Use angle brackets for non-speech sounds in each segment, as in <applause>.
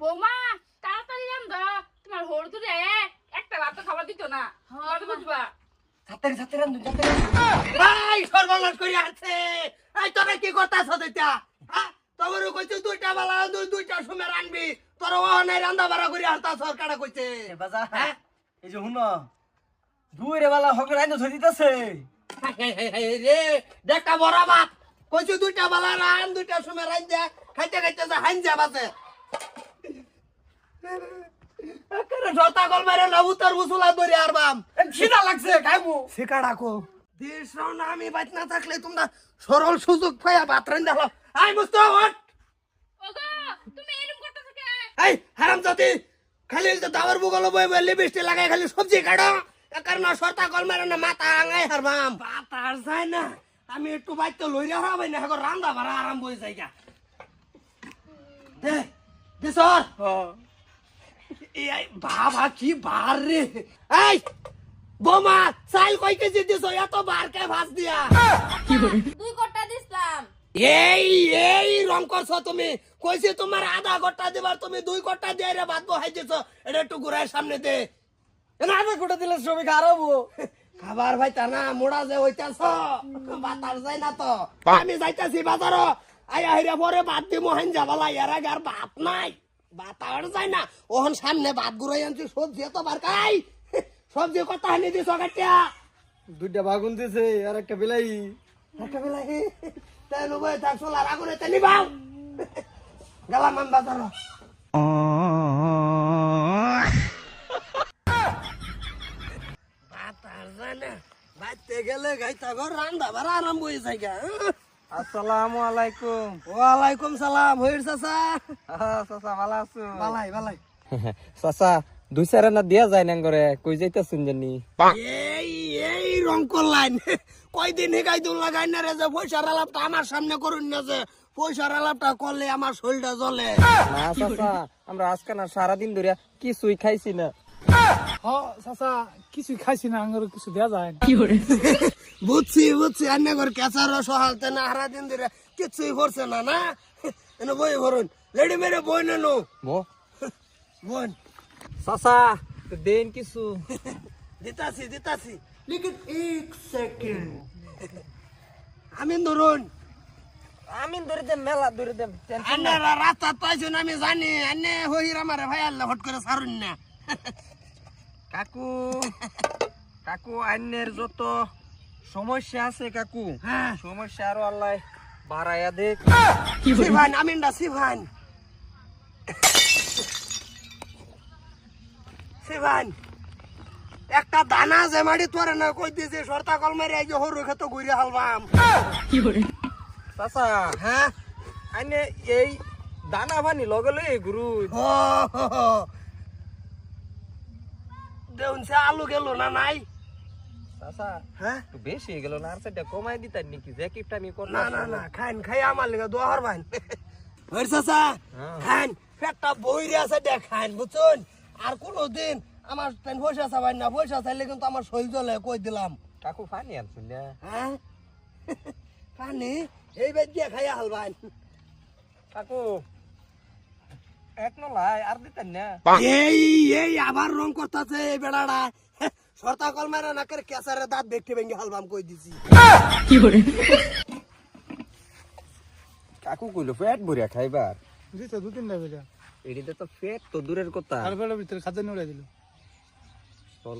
বৌমা তাড়াতাড়ি রাম দাও তোমার হোর দূরে একটা ভাত খাবার দিত না। কত বুঝবা? ছাত্রে ছাত্রে রান্ধুন ছাত্রে এই সর্বনাশ করে আছে এই তোরা কি করতাছ এটা হ্যাঁ? তোর কইছে দুইটা বেলা দুই দুইটা সময় রানবি। তোর ও নাই রান্দা বাড়া করে হারতা সরকার কইছে। বাজা হ্যাঁ? এই যে শুনো দুই রে বালা হক রাইন ধরে দিতেছে। হাই, হাই, হাই, রে দেখা বড় বাপ। কইছে দুইটা বেলা রান দুইটা সময় রান যা খাইতে খাইতে যা হাইন যা বাসে একেবারে ঝলতা গল মারে নবুতর মুসুলা আর বাম খিদা লাগছে খাইবো। শিকা রাখো দেশ আমি বাইত না থাকলে তোমরা সরল সুযোগ পাইয়া ভাত রান দেখো আই মুস্তো হট ওগো তুমি এরকম করতেছো কে? এই হারাম জাতি খালি তো দাওয়ার বুগল বই বই লিপস্টিক লাগাই খালি সবজি কাটো। একার না সরতা কল মারে না মাথা আঙাই হারবাম। মাথা আর যায় না। আমি একটু বাইতে লইরে হারাবাই না এখন রান্দা ভাড়া আরাম বই যাই দে দে সর। বাবা কি বার রে। এই বোমা চাইল কই কেজি দিছ? এত বার কে ভাজ দিয়া? দুই কটা দিছিলাম। এই এই রং করছ তুমি। কইছি তোমার আধা ঘণ্টা দিবার তুমি দুই ঘণ্টা দিয়ে রে ভাত বহাই দিছ। এটা একটু ঘুরাই সামনে দে। না আধা কোটা দিলে সবই খারাপো খাবার ভাই তা না মোড়া যে হইতাছ বাতার যায় না তো। আমি যাইতাছি বাজার আয়া হিরা পরে ভাত দি মোহাইন যাবালা এর আগে আর ভাত নাই। বাতার যায় না। ওহন সামনে ভাত ঘুরাই আনছি সবজি তো বার কাই সবজি কত হানি দিছ কাটিয়া? দুইটা বাগুন দিছে আর একটা বিলাই। একটা বেলা তাই নবই থাক সোলার আগুনে তে নিবাও গেলাম আমি বাজার। বাতার যায় না। বাইতে গেলে গাইতা ঘর রান্দা বাড়া আরাম বই যাই গা আসসালামু আলাইকুম। ওয়ালাইকুম সালাম হইর চাচা? চাচা ভালো আছো? বালাই বালাই <laughs> চাচা দুই চারে না দিয়া যায় না করে কই যাইতাছেন জানি? এই এই রং করলাইন। <laughs> কয়দিন হিগাই দুল লাগাই না রে যে পয়সার আলাপটা আমার সামনে করুন না যে পয়সার আলাপটা করলে আমার শরীরটা জ্বলে। না চাচা আমরা আজকে না সারাদিন ধরে কিছুই খাইছি না। চাচা কিছু খাইছি না আঙ্গুর কিছু দেয়া যায় না। বুঝছি বুঝছি আন্নে ঘর কেঁচার সহালতে না হারা দিন ধরে কিছুই করছে না না? এনে বই ভরুন লেডি মেরে বই নেনো বো। বোন। চাচা দেন কিছু। দিতাছি দিতাছি। লিখিত এক সেকেন্ড। আমি ধরুন। আমি ধরে দেম মেলা ধরে আন্নে রাস্তা পাইছুন আমি জানি। আন্নে হইর আমার ভাই আল্লাহ হট করে সারুন না। কাকু কাকু আইনের যত সমস্যা আছে কাকু হ্যাঁ। সমস্যা আরও আল্লাহ বাড়াইয়া দেখ। সিভান আমিনডা সিভান। সিভান একটা দানা যে মাড়ি তোরে না কই দিছে সরতা কল মারি আই যে হরু খেতো ঘুরে হালবাম। চাচা হ্যাঁ? আইনে এই দানা পানি লগে লই গুরু। ও দেউন সে আলু গেল না নাই? চাচা হ্যাঁ? একটু বেশি হয়ে গেল না আর সেটা কমাই দিতাম নাকি? যে কিপটা আমি করলাম। না না না খাইন খাই আমার লেগে দোয়ার ভাই হইছে সা হ্যাঁ। খাইন পেটটা বইরে আছে দেখ খাইন বুঝছুন? আর কোনো দিন আমার পেন পয়সা চাবাই না পয়সা চাইলে কিন্তু আমার শরীর জ্বলে কই দিলাম? কাকু পানি আনছিল না হ্যাঁ? <laughs> পানি? এই বেদ দিয়ে খাইয়া হালবাই কাকু এক নলাই আর দিতেন না। এই এই আবার রং করতেছে এই বেড়াটা। <laughs> সরতা কল মারা নাকের কেসারে দাঁত দেখতে ভেঙে হালবাম কই দিছি। কাকু কইলো পেট ভরিয়া খাইবার। দু তিনটা বেজা এডিতে তো পেট তো দূরের কথা। আর বেলার ভিতরে খাদ্য নিয়ে দিল। চল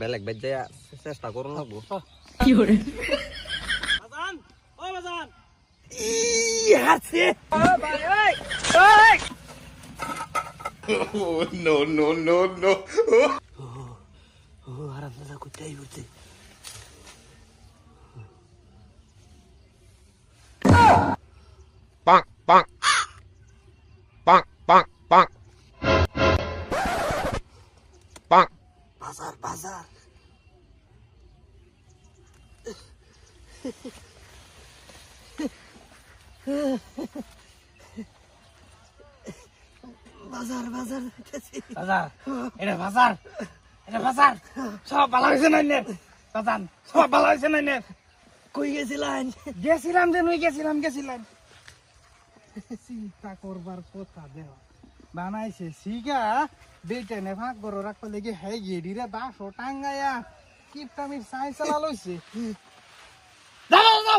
বেলেগ বেজ যায় চেষ্টা করুন লাগবো ই আছে ও oh, no, no, no, no. Oh, oh, oh aramda kutte yurdu. Bonk, bonk. Bonk, bonk, bonk. Bonk. Bazar, bazar. Ha, ha, ha. বাজার বাজার বাজার? এটা বাজার? এটা বাজার? সব ভালো হয়েছে না নে বাজান সব ভালো হয়েছে না নে কই গেছিলেন? গেছিলাম যে নই গেছিলাম গেছিলাম। চিন্তা করবার কথা দেওয়া বানাইছে সিগা বেটে নে ভাগ বড় রাখতে লেগে হে গেডি রে বাস টাঙ্গায়া কিপটামির সাই চালা লইছে। দাও